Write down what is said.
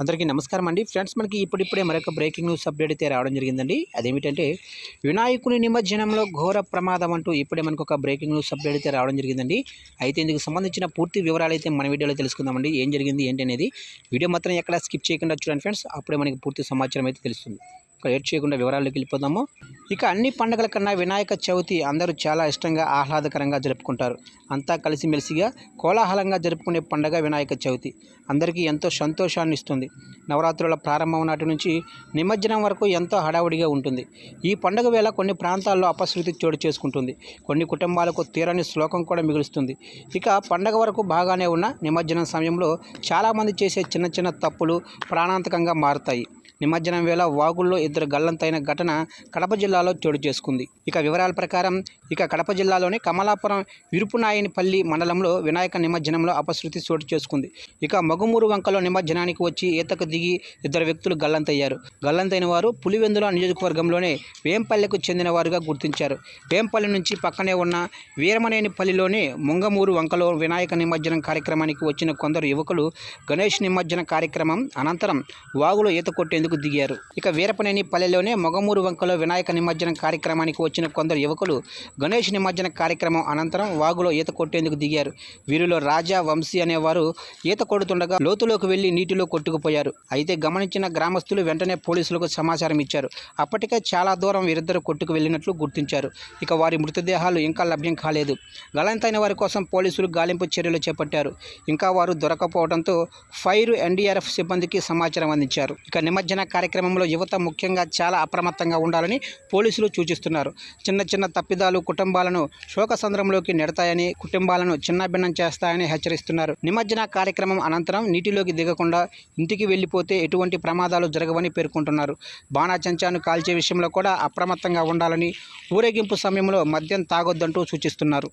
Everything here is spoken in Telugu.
అందరికీ నమస్కారం అండి. ఫ్రెండ్స్ మనకి ఇప్పుడిప్పుడే మరొక బ్రేకింగ్ న్యూస్ అప్డేట్ అయితే రావడం జరిగిందండి. అదేమిటంటే వినాయకుని నిమజ్జనంలో ఘోర ప్రమాదం అంటూ ఇప్పుడే మనకు ఒక బ్రేకింగ్ న్యూస్ అప్డేట్ అయితే రావడం జరిగిందండి. అయితే ఇందుకు సంబంధించిన పూర్తి వివరాలు అయితే మన వీడియోలో తెలుసుకుందామండి. ఏం జరిగింది ఏంటి అనేది వీడియో మాత్రం ఎక్కడ స్కిప్ చేయకుండా చూడండి ఫ్రెండ్స్. అప్పుడే మనకి పూర్తి సమాచారం అయితే తెలుస్తుంది. ఇక లేట్ చేయకుండా వివరాల్లోకి వెళ్ళిపోదాము. ఇక అన్ని పండుగల కన్నా వినాయక చవితి అందరూ చాలా ఇష్టంగా ఆహ్లాదకరంగా జరుపుకుంటారు. అంతా కలిసిమెలిసిగా కోలాహలంగా జరుపుకునే పండుగ వినాయక చవితి. అందరికీ ఎంతో సంతోషాన్ని ఇస్తుంది. నవరాత్రుల ప్రారంభం నాటి నుంచి నిమజ్జనం వరకు ఎంతో హడావుడిగా ఉంటుంది. ఈ పండుగ వేళ కొన్ని ప్రాంతాల్లో అపశృతి చోటు చేసుకుంటుంది. కొన్ని కుటుంబాలకు తీరని శ్లోకం కూడా మిగులుస్తుంది. ఇక పండగ వరకు బాగానే ఉన్న నిమజ్జనం సమయంలో చాలామంది చేసే చిన్న చిన్న తప్పులు ప్రాణాంతకంగా మారుతాయి. నిమజ్జనం వేళ వాగుల్లో ఇద్దరు గల్లంతైన ఘటన కడప జిల్లాలో చోటు చేసుకుంది. ఇక వివరాల ప్రకారం ఇక కడప జిల్లాలోని కమలాపురం విరుపునాయనిపల్లి మండలంలో వినాయక నిమజ్జనంలో అపశృతి చోటు చేసుకుంది. ఇక మగుమూరు వంకలో నిమజ్జనానికి వచ్చి ఈతకు దిగి ఇద్దరు వ్యక్తులు గల్లంతయ్యారు. గల్లంతైన వారు పులివెందుల నియోజకవర్గంలోనే వేంపల్లెకు చెందిన వారుగా గుర్తించారు. వేంపల్లి నుంచి పక్కనే ఉన్న వీరమనేనిపల్లిలోని ముంగమూరు వంకలో వినాయక నిమజ్జనం కార్యక్రమానికి వచ్చిన కొందరు యువకులు గణేష్ నిమజ్జన కార్యక్రమం అనంతరం వాగులో ఈత కొట్టేందుకు దిగారు. ఇక వీరపనేని పల్లెలోనే మొగమూరు వంకలో వినాయక నిమజ్జనం కార్యక్రమానికి వచ్చిన కొందరు యువకులు గణేష్ నిమజ్జన కార్యక్రమం అనంతరం వాగులో ఈత కొట్టేందుకు దిగారు. వీరిలో రాజా వంశీ అనేవారు ఈత కొడుతుండగా లోతులోకి వెళ్ళి నీటిలో కొట్టుకుపోయారు. అయితే గమనించిన గ్రామస్తులు వెంటనే పోలీసులకు సమాచారం ఇచ్చారు. అప్పటికే చాలా దూరం వీరిద్దరు కొట్టుకు వెళ్ళినట్లు గుర్తించారు. ఇక వారి మృతదేహాలు ఇంకా లభ్యం కాలేదు. గలంతైన వారి కోసం పోలీసులు గాలింపు చర్యలు చేపట్టారు. ఇంకా వారు దొరకపోవడంతో ఫైర్ ఎన్డీఆర్ఎఫ్ సిబ్బందికి సమాచారం అందించారు. ఇక నిమజ్జన కార్యక్రమంలో యువత ముఖ్యంగా చాలా అప్రమత్తంగా ఉండాలని పోలీసులు సూచిస్తున్నారు. చిన్న చిన్న తప్పిదాలు కుటుంబాలను శోకసంద్రంలోకి నెడతాయని కుటుంబాలను చిన్నభిన్నం చేస్తాయని హెచ్చరిస్తున్నారు. నిమజ్జన కార్యక్రమం అనంతరం నీటిలోకి దిగకుండా ఇంటికి వెళ్ళిపోతే ఎటువంటి ప్రమాదాలు జరగవని పేర్కొంటున్నారు. బాణాచంచాను కాల్చే విషయంలో కూడా అప్రమత్తంగా ఉండాలని ఊరేగింపు సమయంలో మద్యం తాగొద్దంటూ సూచిస్తున్నారు.